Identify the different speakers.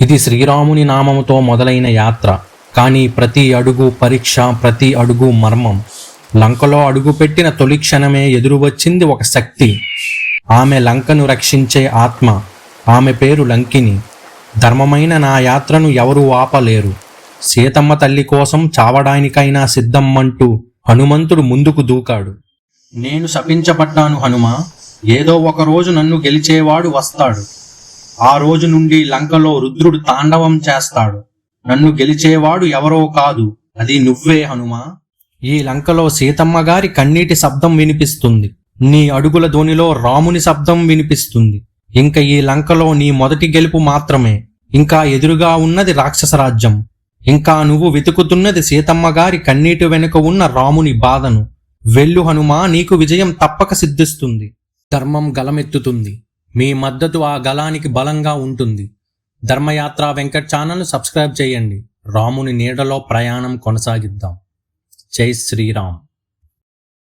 Speaker 1: ఇది శ్రీరాముని నామముతో మొదలైన యాత్ర. కానీ ప్రతి అడుగు పరీక్ష ప్రతి అడుగు మర్మం. లంకలో అడుగుపెట్టిన తొలి క్షణమే ఎదురు వచ్చింది ఒక శక్తి. ఆమె లంకను రక్షించే ఆత్మ. ఆమె పేరు లంకిని ధర్మమైన నా యాత్రను ఎవరూ ఆపలేరు. సీతమ్మ తల్లి కోసం చావడానికైనా సిద్ధమ్మంటూ హనుమంతుడు ముందుకు దూకాడు. నేను శపించబడ్డాను హనుమ. ఏదో ఒక రోజు నన్ను గెలిచేవాడు వస్తాడు. ఆ రోజు నుండి లంకలో రుద్రుడు తాండవం చేస్తాడు. నన్ను గెలిచేవాడు ఎవరో కాదు. అది నువ్వే హనుమా. ఈ లంకలో సీతమ్మ గారి కన్నీటి శబ్దం వినిపిస్తుంది. నీ అడుగుల ధ్వనిలో రాముని శబ్దం వినిపిస్తుంది. ఇంకా ఈ లంకలో నీ మొదటి గెలుపు మాత్రమే. ఇంకా ఎదురుగా ఉన్నది రాక్షస రాజ్యం. ఇంకా నువ్వు వెతుకుతున్నది సీతమ్మ గారి కన్నీటి వెనుక ఉన్న రాముని బాధను. వెళ్ళు హనుమా నీకు విజయం తప్పక సిద్ధిస్తుంది. ధర్మం గలమెత్తుతుంది. మీ మద్దతు ఆ గలానికి బలంగా ఉంటుంది. ధర్మయాత్ర వెంకట్ ఛానల్ సబ్స్క్రైబ్ చేయండి. రాముని నీడలో ప్రయాణం కొనసాగిద్దాం. జై శ్రీరామ్.